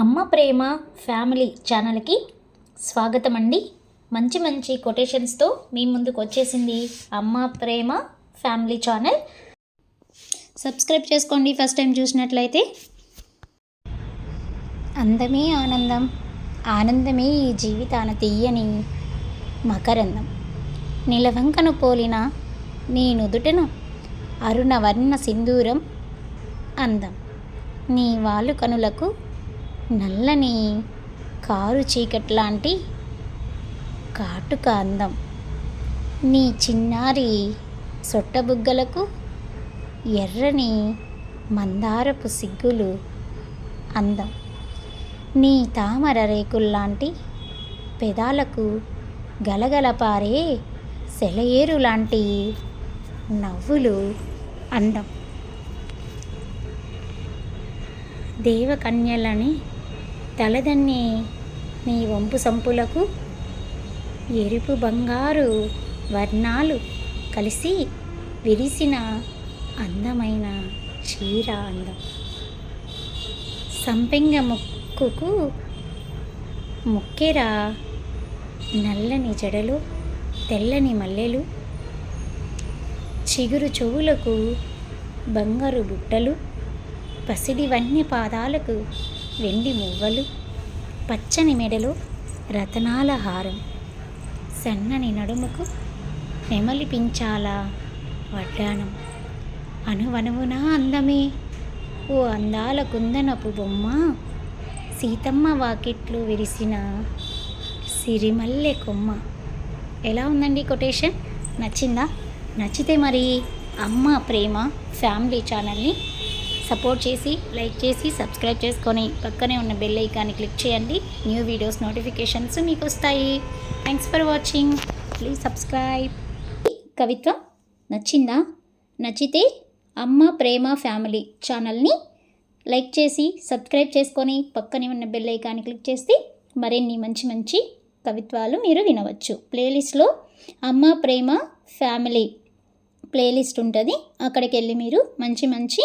అమ్మ ప్రేమ ఫ్యామిలీ ఛానల్కి స్వాగతం అండి మంచి మంచి కొటేషన్స్తో మీ ముందుకు వచ్చేసింది Amma Prema family channel. Subscribe చేసుకోండి ఫస్ట్ టైం చూసినట్లయితే. అందమే ఆనందం ఆనందమే ఈ జీవితాన తీయని మకరందం. నిలవంకను పోలిన నీ నుదుటన అరుణవర్ణ సింధూరం అందం. నీ వాళ్ళు కనులకు నల్లని కారు చీకట్లాంటి కాటుక అందం. నీ చిన్నారి సొట్టబుగ్గలకు ఎర్రని మందారపు సిగ్గులు అందం. నీ తామర రేకుల్లాంటి పెదాలకు గలగలపారే సెలయేరు లాంటి నవ్వులు అందం. దేవకన్యలని తలదన్ని నీ వంపు సంపులకు ఎరుపు బంగారు వర్ణాలు కలిసి విరిసిన అందమైన చీర అందం. సంపెంగ ముక్కుకు ముక్కెర నల్లని జడలు తెల్లని మల్లెలు చిగురు చెవులకు బంగారు బుట్టలు పసిడి వన్య పాదాలకు వెండి మువ్వలు పచ్చని మెడలో రతనాల హారం. సన్నని నడుముకు నెమలి పించాల వడ్డాణం. అనువనువునా అందమే. ఓ అందాల కుందనపు బొమ్మ సీతమ్మ వాకిట్లు విరిసిన సిరిమల్లె కొమ్మ. ఎలా ఉందండి కొటేషన్? నచ్చిందా? నచ్చితే మరి అమ్మ ప్రేమ ఫ్యామిలీ ఛానల్ని సపోర్ట్ చేసి లైక్ చేసి సబ్స్క్రైబ్ చేసుకొని పక్కనే ఉన్న బెల్ ఐకాన్ని క్లిక్ చేయండి. న్యూ వీడియోస్ నోటిఫికేషన్స్ మీకు వస్తాయి. Thanks for watching please subscribe కవిత్వం నచ్చిందా? నచ్చితే అమ్మ ప్రేమ ఫ్యామిలీ ఛానల్ని లైక్ చేసి సబ్స్క్రైబ్ చేసుకొని పక్కనే ఉన్న బెల్ ఐకాన్ని క్లిక్ చేస్తే మరిన్ని మంచి మంచి కవిత్వాలు మీరు వినవచ్చు. ప్లేలిస్ట్లో అమ్మ ప్రేమ ఫ్యామిలీ ప్లేలిస్ట్ ఉంటుంది. అక్కడికి వెళ్ళి మీరు మంచి మంచి